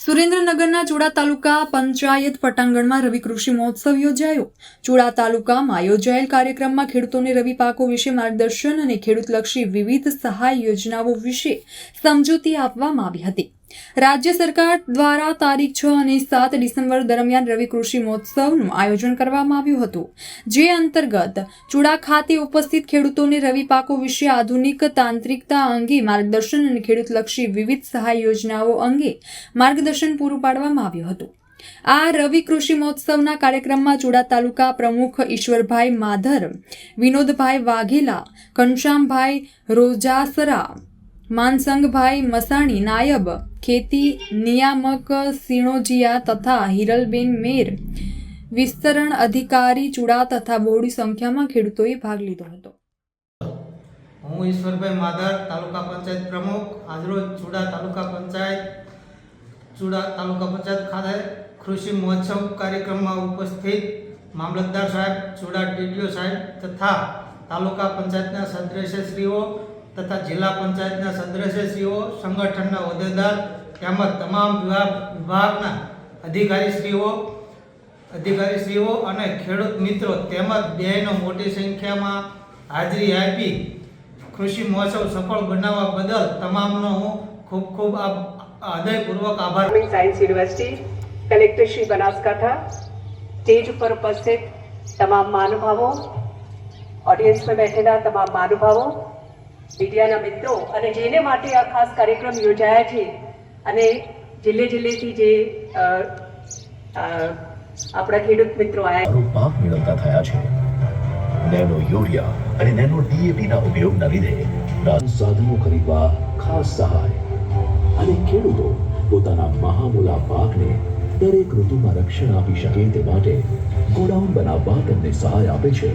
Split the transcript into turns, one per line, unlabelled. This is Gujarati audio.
સુરેન્દ્રનગરના ચુડા તાલુકા પંચાયત પટાંગણમાં રવિ કૃષિ મહોત્સવ યોજાયો. ચુડા તાલુકામાં યોજાયેલ કાર્યક્રમમાં ખેડૂતોને રવિ પાકો વિશે માર્ગદર્શન અને ખેડૂતલક્ષી વિવિધ સહાય યોજનાઓ વિશે સમજૂતી આપવામાં આવી હતી. રાજ્ય સરકાર દ્વારા તારીખ છ અને સાત ડિસેમ્બર દરમિયાન રવિ કૃષિ મહોત્સવનું આયોજન કરવામાં આવ્યું હતું. જે અંતર્ગત ચુડા ખાતે ઉપસ્થિત ખેડૂતોને રવિ પાકો વિશે આધુનિક તાંત્રિકતા અંગે માર્ગદર્શન અને ખેડૂતલક્ષી વિવિધ સહાય યોજનાઓ અંગે માર્ગદર્શન પૂરું પાડવામાં આવ્યું હતું. આ રવિ કૃષિ મહોત્સવના કાર્યક્રમમાં ચુડા તાલુકા પ્રમુખ ઈશ્વરભાઈ માધર, વિનોદભાઈ વાઘેલા, ઘનશ્યામભાઈ રોજાસરા માનસંગભાઈ મસાણી નાયબ ખેતી નિયામક સિણોજીયા તથા હિરલબેન મેર વિસ્તરણ અધિકારી ચુડા તથા બહોળી સંખ્યામાં ખેડૂતોએ ભાગ લીધો હતો.
હું ઈશ્વરભાઈ માધર, તાલુકા પંચાયત પ્રમુખ. આજરોજ ચુડા તાલુકા પંચાયત, ચુડા તાલુકા પંચાયત ખાતે કૃષિ મહોત્સવ કાર્યક્રમમાં ઉપસ્થિત મામલતદાર સાહેબ, ચુડા ટીડીઓ સાહેબ તથા તાલુકા પંચાયતના સદસ્યશ્રીઓ તથા જિલ્લા પંચાયતના સદસ્યશ્રીઓ, સંગઠનના હોદ્દેદાર તેમજ તમામ વિભાગ વિભાગના અધિકારીશ્રીઓ અધિકારીશ્રીઓ અને ખેડૂત મિત્રો તેમજ બહેનો મોટી સંખ્યામાં હાજરી આપી કૃષિ મહોત્સવ સફળ બનાવવા બદલ તમામનો હું ખૂબ ખૂબ હૃદયપૂર્વક આભાર.
Science university collector Shri Banaskantha stage ઉપર ઉપસ્થિત તમામ મહાનુભાવો ઓડિયન્સમાં બેઠેલા તમામ મહાનુભાવો મીડિયાના મિત્રો અને જેને માટે આ ખાસ કાર્યક્રમ યોજાયા છે અને જિલ્લે જિલ્લેથી જે આપણા ખેડૂત મિત્રો આવ્યા
પાક મેળવતા થયા છે. નેનો યુરિયા અને નેનો ડીએપીના ઉપયોગના લીધે સાધનો ખરીદવા ખાસ સહાય. અને ખેડૂતો પોતાના મહામૂલા પાકને દરેક ઋતુમાં રક્ષણ આપી શકે તે માટે ગોડાઉન બનાવવા તેમને સહાય આપે છે.